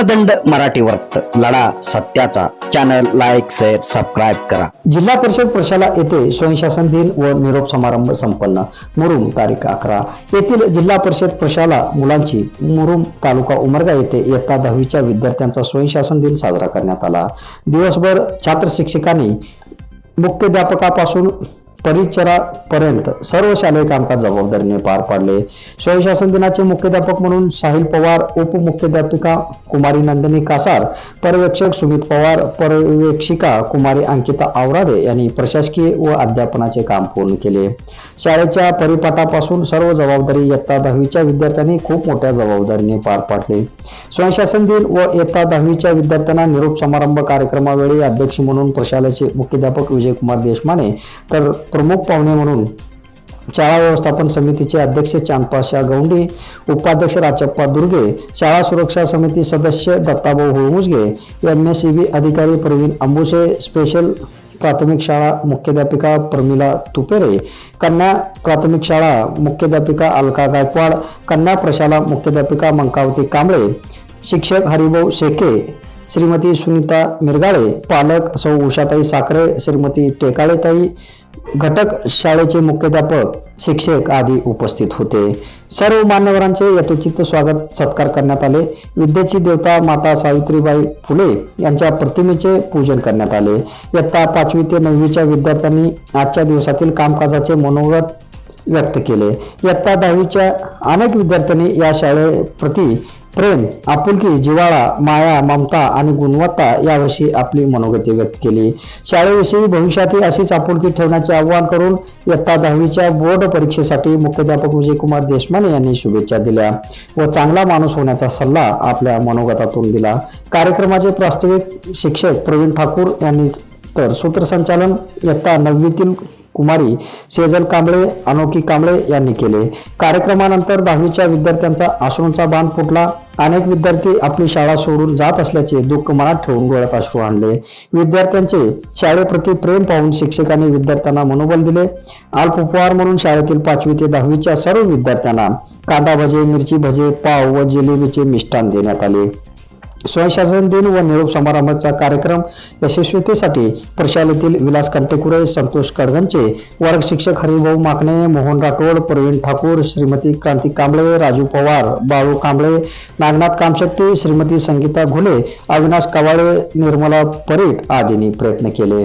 धर्मदंड मराठी वर्त लढा सत्याचा. चॅनल लाईक शेअर सबस्क्राईब करा. जिल्हा परिषद प्रशाला येथे स्वयंशासन दिन व निरोप समारंभ संपन्न. मुरुम तारीख अकरा. येथील जिल्हा परिषद प्रशाला मुलांची मुरुम तालुका उमरगा येथे इयत्ता दहावीच्या विद्यार्थ्यांचा स्वयंशासन दिन साजरा करण्यात आला. दिवसभर छात्र शिक्षकांनी मुख्याध्यापकापासून परिचरापर्यंत सर्व शालेय कामकाज जबाबदारीने पार पाडले. स्वयंशासन दिनाचे मुख्याध्यापक म्हणून साहिल पवार उपमुख्याध्यापिका कुमारी नंदिनी कासार पर्यवेक्षक सुमित पवार पर्यवेक्षिका कुमारी अंकिता आवरादे यांनी प्रशासकीय व अध्यापनाचे काम पूर्ण केले. शाळेच्या परिपाठापासून सर्व जबाबदारी इयत्ता दहावीच्या विद्यार्थ्यांनी खूप मोठ्या जबाबदारीने पार पाडले. स्वयंशासन दिन व इयत्ता दहावीच्या विद्यार्थ्यांना निरोप समारंभ कार्यक्रमावेळी अध्यक्ष म्हणून प्रशालेचे मुख्याध्यापक विजयकुमार देशमाने तर प्रमुख पाहुणे म्हणून शाळा व्यवस्थापन समितीचे अध्यक्ष चांदपाशा गौंडी उपाध्यक्ष राचप्पा दुर्गे शाळा सुरक्षा समिती सदस्य Dattabhau Holmujge M S B अधिकारी प्रवीण अंबुसे स्पेशल प्राथमिक शाळा मुख्याध्यापिका प्रमिला तुपेरे कन्या प्राथमिक शाळा मुख्याध्यापिका अलका गायकवाड कन्या प्रशाला मुख्याध्यापिका मंकावती कांबळे शिक्षक हरिभाऊ शेके श्रीमती सुनीता मिरगाळे पालक सौ उषाताई साखरे श्रीमती टेकाळेताई घटक शाळेचे मुख्याध्यापक शिक्षक आदी उपस्थित होते. सर्व मान्यवरांचे यथोचित स्वागत सत्कार करण्यात आले. विद्येची देवता माता सावित्रीबाई फुले यांच्या प्रतिमेचे पूजन करण्यात आले. इयत्ता पाचवी ते नववीच्या विद्यार्थ्यांनी आजच्या दिवसातील कामकाजाचे मनोगत व्यक्त केले. इयत्ता दहावीच्या अनेक विद्यार्थ्यांनी या शाळेप्रती प्रेम आपुलकी जिव्हाळा माया ममता आणि गुणवत्ता याविषयी आपली मनोगती व्यक्त केली. शाळेविषयी भविष्यातही अशीच आपुलकी ठेवण्याचे आवाहन करून इयत्ता दहावीच्या बोर्ड परीक्षेसाठी मुख्याध्यापक विजयकुमार देशमाने यांनी शुभेच्छा दिल्या व चांगला माणूस होण्याचा सल्ला आपल्या मनोगतातून दिला. कार्यक्रमाचे प्रास्ताविक शिक्षक प्रवीण ठाकूर यांनी तर सूत्रसंचालन इयत्ता नववीतील कुमारी सेजल कांबळे अनोखी कांबळे यांनी केले. कार्यक्रमानंतर दहावीच्या विद्यार्थ्यांचा आश्रूंचा बांध फुटला. अनेक विद्यार्थी आपली शाळा सोडून जात असल्याचे दुःख मनात ठेवून डोळ्यात अश्रू आणले. विद्यार्थ्यांचे शाळेप्रती प्रेम पाहून शिक्षकांनी विद्यार्थ्यांना मनोबल दिले. अल्पोपहार म्हणून शाळेतील पाचवी ते दहावीच्या सर्व विद्यार्थ्यांना कांदा भजे मिरची भजे पाव व जिलेबीचे मिष्टान देण्यात आले. स्वयंशासन दिन व निरोप समारंभाचा कार्यक्रम यशस्वीतेसाठी प्रशालेतील विलास कंटेकुरे संतोष कडगंचे वर्ग शिक्षक हरिभाऊ माकणे मोहन राठोड प्रवीण ठाकूर श्रीमती क्रांती कांबळे राजू पवार बाळू कांबळे नागनाथ कामशेट्टी श्रीमती संगीता घुले अविनाश कवाळे निर्मला परीट आदींनी प्रयत्न केले.